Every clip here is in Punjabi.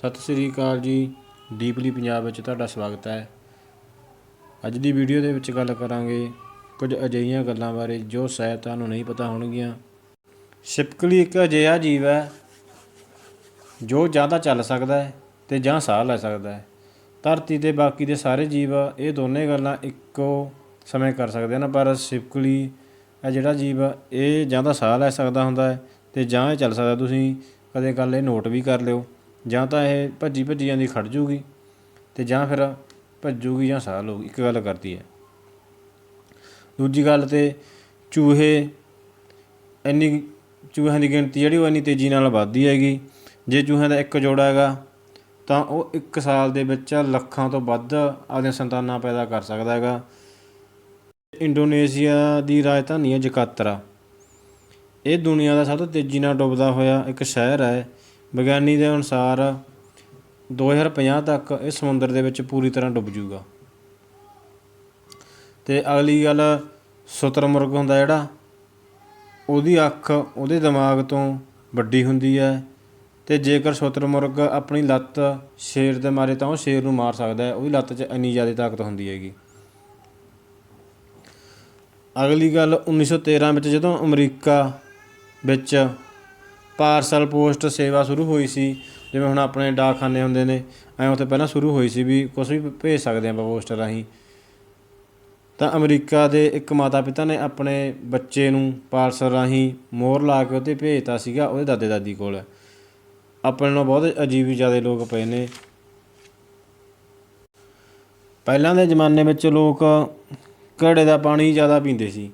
ਸਤਿ ਸ੍ਰੀ ਅਕਾਲ ਜੀ। ਡੀਪਲੀ ਪੰਜਾਬ ਵਿੱਚ ਤੁਹਾਡਾ ਸਵਾਗਤ ਹੈ। ਅੱਜ ਦੀ ਵੀਡੀਓ ਦੇ ਵਿੱਚ ਗੱਲ ਕਰਾਂਗੇ ਕੁਝ ਅਜਿਹੀਆਂ ਗੱਲਾਂ ਬਾਰੇ ਜੋ ਸ਼ਾਇਦ ਤੁਹਾਨੂੰ ਨਹੀਂ ਪਤਾ ਹੋਣਗੀਆਂ। ਛਿਪਕਲੀ ਇੱਕ ਅਜਿਹਾ ਜੀਵ ਹੈ ਜੋ ਜ਼ਿਆਦਾ ਚੱਲ ਸਕਦਾ ਹੈ ਤੇ ਜਾਂ ਸਾਹ ਲੈ ਸਕਦਾ ਹੈ। ਧਰਤੀ ਤੇ ਬਾਕੀ ਦੇ ਸਾਰੇ ਜੀਵ ਇਹ ਦੋਨੇ ਗੱਲਾਂ ਇੱਕੋ ਸਮੇਂ ਕਰ ਸਕਦੇ ਹਨ ਪਰ ਛਿਪਕਲੀ ਇਹ ਜਿਹੜਾ ਜੀਵ ਆ, ਇਹ ਜਾਂ ਤਾਂ ਸਾਹ ਲੈ ਸਕਦਾ ਹੁੰਦਾ ਹੈ ਤੇ ਜਾਂ ਇਹ ਚੱਲ ਸਕਦਾ ਤੁਸੀਂ ਕਦੇ ਕੱਲ ਇਹ ਨੋਟ ਵੀ ਕਰ ਲਿਓ। ਜਾਂ ਤਾਂ ਇਹ ਭੱਜੀ ਭੱਜੀ ਜਾਂਦੀ ਖੜ੍ਹ ਜੂਗੀ ਅਤੇ ਜਾਂ ਫਿਰ ਭੱਜੂਗੀ ਜਾਂ ਸਾਹ ਲਊਗੀ, ਇੱਕ ਗੱਲ ਕਰਦੀ ਹੈ। ਦੂਜੀ ਗੱਲ ਤੇ ਚੂਹੇ ਇੰਨੀ ਚੂਹਿਆਂ ਦੀ ਗਿਣਤੀ ਜਿਹੜੀ ਉਹ ਇੰਨੀ ਤੇਜ਼ੀ ਨਾਲ ਵੱਧਦੀ ਹੈਗੀ, ਜੇ ਚੂਹਿਆਂ ਦਾ ਇੱਕ ਜੋੜਾ ਹੈਗਾ ਤਾਂ ਉਹ ਇੱਕ ਸਾਲ ਦੇ ਵਿੱਚ ਲੱਖਾਂ ਤੋਂ ਵੱਧ ਆਪਣੀਆਂ ਸੰਤਾਨਾਂ ਪੈਦਾ ਕਰ ਸਕਦਾ ਹੈਗਾ। ਇੰਡੋਨੇਸ਼ੀਆ ਦੀ ਰਾਜਧਾਨੀ ਹੈ ਜਕਾਤਰਾ। ਇਹ ਦੁਨੀਆ ਦਾ ਸਭ ਤੋਂ ਤੇਜ਼ੀ ਨਾਲ ਡੁੱਬਦਾ ਹੋਇਆ ਇੱਕ ਸ਼ਹਿਰ ਹੈ। ਵਿਗਿਆਨੀ ਦੇ ਅਨੁਸਾਰ 2050 ਤੱਕ ਇਹ ਸਮੁੰਦਰ ਦੇ ਵਿੱਚ ਪੂਰੀ ਤਰ੍ਹਾਂ ਡੁੱਬ ਜੂਗਾ। ਅਤੇ ਅਗਲੀ ਗੱਲ ਸ਼ਤਰਮੁਰਗ ਹੁੰਦਾ ਜਿਹੜਾ, ਉਹਦੀ ਅੱਖ ਉਹਦੇ ਦਿਮਾਗ ਤੋਂ ਵੱਡੀ ਹੁੰਦੀ ਹੈ ਅਤੇ ਜੇਕਰ ਸ਼ਤਰਮੁਰਗ ਆਪਣੀ ਲੱਤ ਸ਼ੇਰ ਦੇ ਮਾਰੇ ਤਾਂ ਉਹ ਸ਼ੇਰ ਨੂੰ ਮਾਰ ਸਕਦਾ ਹੈ ਉਹਦੀ ਲੱਤ 'ਚ ਇੰਨੀ ਜ਼ਿਆਦਾ ਤਾਕਤ ਹੁੰਦੀ ਹੈਗੀ। ਅਗਲੀ ਗੱਲ 1913 ਵਿੱਚ ਜਦੋਂ ਅਮਰੀਕਾ ਵਿੱਚ ਪਾਰਸਲ ਪੋਸਟ ਸੇਵਾ ਸ਼ੁਰੂ ਹੋਈ ਸੀ, ਜਿਵੇਂ ਹੁਣ ਆਪਣੇ ਡਾਕਖਾਨੇ ਹੁੰਦੇ ਨੇ, ਐਂ ਉੱਥੇ ਪਹਿਲਾਂ ਸ਼ੁਰੂ ਹੋਈ ਸੀ ਵੀ ਕੁਝ ਵੀ ਭੇਜ ਸਕਦੇ ਆਪਾਂ ਪੋਸਟ ਰਾਹੀਂ। ਤਾਂ ਅਮਰੀਕਾ ਦੇ ਇੱਕ ਮਾਤਾ ਪਿਤਾ ਨੇ ਆਪਣੇ ਬੱਚੇ ਨੂੰ ਪਾਰਸਲ ਰਾਹੀਂ ਮੋਹਰ ਲਾ ਕੇ ਉਹਤੇ ਭੇਜਤਾ ਸੀਗਾ, ਉਹਦੇ ਦਾਦੇ ਦਾਦੀ ਕੋਲ। ਆਪਣੇ ਨਾਲ ਬਹੁਤ ਅਜੀਬ ਹੀ ਜ਼ਿਆਦਾ ਲੋਕ ਪਏ ਨੇ। ਪਹਿਲਾਂ ਦੇ ਜ਼ਮਾਨੇ ਵਿੱਚ ਲੋਕ ਘੜੇ ਦਾ ਪਾਣੀ ਜ਼ਿਆਦਾ ਪੀਂਦੇ ਸੀ।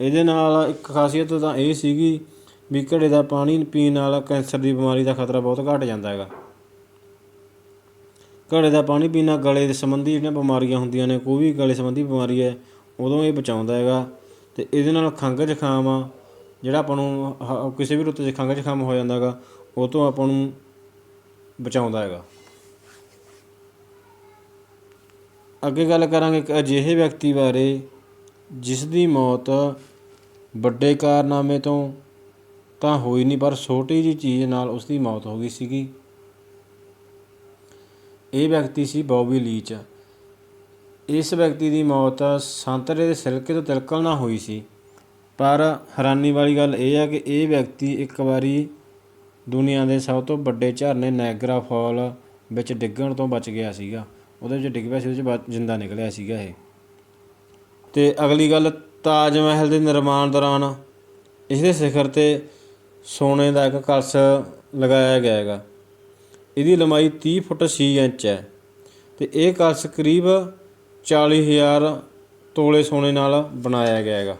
ਇਹਦੇ ਨਾਲ ਇੱਕ ਖਾਸੀਅਤ ਤਾਂ ਇਹ ਸੀਗੀ ਵੀ ਘੜੇ ਦਾ ਪਾਣੀ ਪੀਣ ਨਾਲ ਕੈਂਸਰ ਦੀ ਬਿਮਾਰੀ ਦਾ ਖਤਰਾ ਬਹੁਤ ਘਟ ਜਾਂਦਾ ਹੈਗਾ। ਘੜੇ ਦਾ ਪਾਣੀ ਪੀਣਾ ਗਲੇ ਦੇ ਸੰਬੰਧੀ ਜਿਹੜੀਆਂ ਬਿਮਾਰੀਆਂ ਹੁੰਦੀਆਂ ਨੇ, ਕੋਈ ਵੀ ਗਲੇ ਸੰਬੰਧੀ ਬਿਮਾਰੀ ਹੈ, ਉਦੋਂ ਇਹ ਬਚਾਉਂਦਾ ਹੈਗਾ ਅਤੇ ਇਹਦੇ ਨਾਲ ਖੰਘ ਜ਼ੁਕਾਮ ਆ, ਜਿਹੜਾ ਆਪਾਂ ਨੂੰ ਹ- ਕਿਸੇ ਵੀ ਰੁੱਤ 'ਚ ਖੰਘ ਜ਼ੁਕਾਮ ਹੋ ਜਾਂਦਾ ਹੈਗਾ, ਉਹ ਤੋਂ ਆਪਾਂ ਨੂੰ ਬਚਾਉਂਦਾ ਹੈਗਾ। ਅੱਗੇ ਗੱਲ ਕਰਾਂਗੇ ਇੱਕ ਅਜਿਹੇ ਵਿਅਕਤੀ ਬਾਰੇ ਜਿਸ ਦੀ ਮੌਤ ਵੱਡੇ ਕਾਰਨਾਮੇ ਤੋਂ ਤਾਂ ਹੋਈ ਨਹੀਂ, ਪਰ ਛੋਟੀ ਜੀ ਚੀਜ਼ ਨਾਲ ਉਸ ਦੀ ਮੌਤ ਹੋ ਗਈ ਸੀਗੀ। ਇਹ ਵਿਅਕਤੀ ਸੀ ਬੌਬੀ ਲੀਚ। ਇਸ ਵਿਅਕਤੀ ਦੀ ਮੌਤ ਸੰਤਰੇ ਦੇ ਸਿਲਕੇ ਤੋਂ ਤਿਲਕਣ ਨਾਲ ਹੋਈ ਸੀ। ਪਰ ਹੈਰਾਨੀ ਵਾਲੀ ਗੱਲ ਇਹ ਹੈ ਕਿ ਇਹ ਵਿਅਕਤੀ ਇੱਕ ਵਾਰੀ ਦੁਨੀਆ ਦੇ ਸਭ ਤੋਂ ਵੱਡੇ ਝਰਨੇ ਨਾਇਗਰਾ ਫਾਲ ਵਿੱਚ ਡਿੱਗਣ ਤੋਂ ਬਚ ਗਿਆ ਸੀਗਾ। ਉਹਦੇ ਵਿੱਚ ਡਿੱਗ ਪਿਆ ਸੀ, ਉਹਦੇ ਵਿੱਚ ਜਿੰਦਾ ਨਿਕਲਿਆ ਸੀਗਾ ਇਹ। ਤੇ ਅਗਲੀ ਗੱਲ, ਤਾਜ ਮਹਿਲ ਦੇ ਨਿਰਮਾਣ ਦੌਰਾਨ ਇਸ ਦੇ ਸਿਖਰ ਤੇ ਸੋਨੇ ਦਾ ਇੱਕ ਕਲਸ਼ ਲਗਾਇਆ ਗਿਆ ਹੈਗਾ। ਇਹਦੀ ਲੰਬਾਈ 30 ਫੁੱਟ 6 ਇੰਚ ਹੈ ਤੇ ਇਹ ਕਲਸ਼ ਕਰੀਬ 40000 ਤੋਲੇ ਸੋਨੇ ਨਾਲ ਬਣਾਇਆ ਗਿਆ ਹੈਗਾ।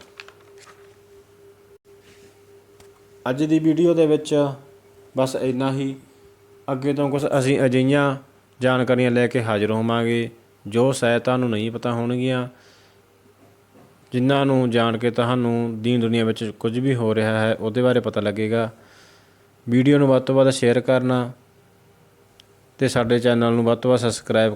ਅੱਜ ਦੀ ਵੀਡੀਓ ਦੇ ਵਿੱਚ ਬਸ ਇੰਨਾ ਹੀ। ਅੱਗੇ ਤੋਂ ਕੁਝ ਅਸੀਂ ਅਜਿਹੀਆਂ ਜਾਣਕਾਰੀਆਂ ਲੈ ਕੇ ਹਾਜ਼ਰ ਹੋਵਾਂਗੇ ਜੋ ਸ਼ਾਇਦ ਤੁਹਾਨੂੰ ਨਹੀਂ ਪਤਾ ਹੋਣਗੀਆਂ। ਜਿਨ੍ਹਾਂ ਨੂੰ ਜਾਣ ਕੇ ਤੁਹਾਨੂੰ ਦੀਨ ਦੁਨੀਆ ਵਿੱਚ ਕੁਝ ਵੀ ਹੋ ਰਿਹਾ ਹੈ, ਉਹਦੇ ਬਾਰੇ ਪਤਾ ਲੱਗੇਗਾ। ਵੀਡੀਓ ਨੂੰ ਵੱਧ ਤੋਂ ਵੱਧ ਸ਼ੇਅਰ ਕਰਨਾ ਤੇ ਸਾਡੇ ਚੈਨਲ ਨੂੰ ਵੱਧ ਤੋਂ ਵੱਧ ਸਬਸਕ੍ਰਾਈਬ